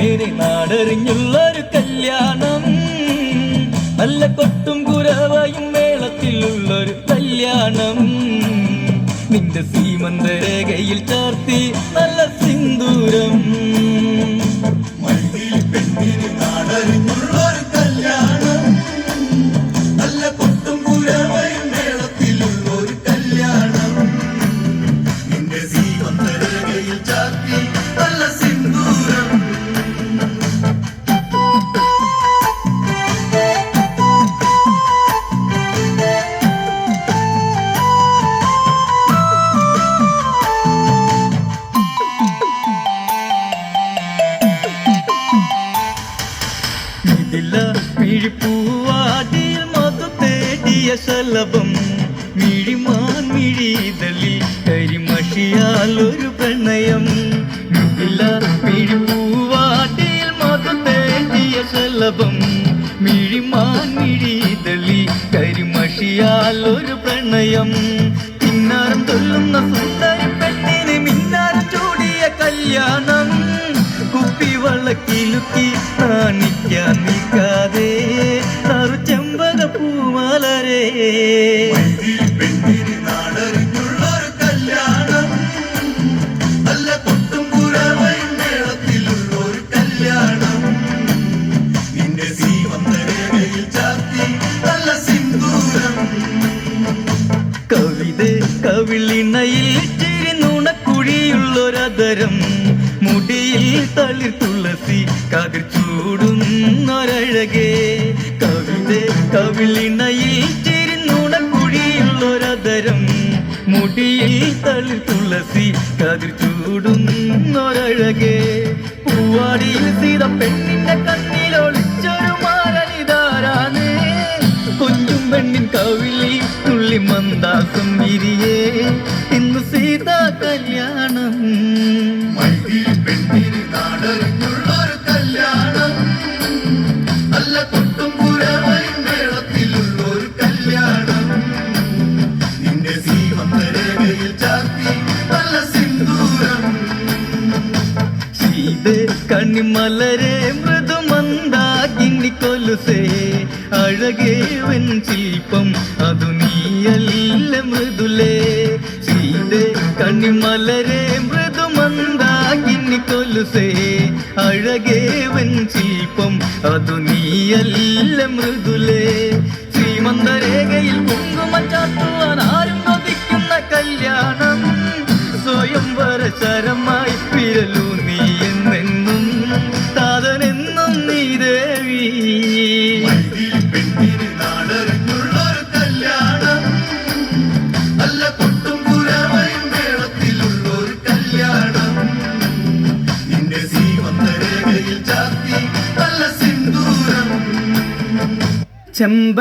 ഇനി നാടറിഞ്ഞുള്ളൊരു കല്യാണം. നല്ല കൊട്ടും കുരവയും മേളത്തിലുള്ളൊരു കല്യാണം. നിന്റെ സീമന്തരേഖയിൽ ചേർത്തി ഇതില മിഴിപ്പൂവാതിയിൽ മധു തേടിയ ശലഭം. മിഴിമാൻ മിഴിതളിൽ കരിമഷിയാൽ ഒരു പ്രണയം. ഇതില മിഴിപ്പൂവാതിയിൽ മധു തേടിയ ശലഭം. മിഴിമാൻ മിഴിതളി കരിമഷിയാൽ ഒരു പ്രണയം. പിന്നാരം തൊല്ലുന്ന സുന്ദരി പെണ്ണിന് മിന്നാരം ചൂടിയ കല്യാണം. കുപ്പിവളക്കിലുക്കി കാണിക്കാൻ നിൽക്കാതെ ചെമ്പക പൂമലരേ കവിത കവിളിണയിൽ ചിരി നുണക്കുഴിയുള്ളൊരതരം മുടിയിൽ തളിർ തുളസി കതിർ ചൂടുന്നൊരഴകേ കവിത കവിളിണയിൽ ചിരി നുണക്കുഴിയുള്ളൊരതരം മുടിയിൽ തളിർ തുളസി കതിർ ചൂടുന്നൊരഴകേ പൂവാടിയിൽ സീത പെണ്ണിന്റെ കണ്ണിലൊളിച്ചൊരു മാരണിതാരാണ്. കൊഞ്ചും പെണ്ണിൻ കവിളി തുള്ളി മന്ദാസം വിരിയേ. ഇന്ന് സീത കല്യാണം നാടറിഞ്ഞുള്ളൊരു കല്യാണം. നല്ല കല്യാണം. നിന്റെ നല്ല സിന്ദൂരം. സീത് കണ്ണിമലരെ മൃദുമന്ദാകിനി കൊലുസേ. അഴകേ വൻ ശില്പം അതു നീയല്ല മൃദുലേ. ശീതേ കണ്ണിമലരെ മൃദുമന്ദാകിനി കൊലുസേ അഴകേവൻ ശില്പം അതു നീയല്ല മൃദുലേ. ശ്രീമന്തരേഖയിൽ കുങ്കുമ ചാത്തുവാൻ ആരും കൊതിക്കുന്ന കല്യാണം നിന്റെ സീമന്തരേഖയിൽ ചാത്തി നല്ല സിന്ദൂരം. ചെമ്പ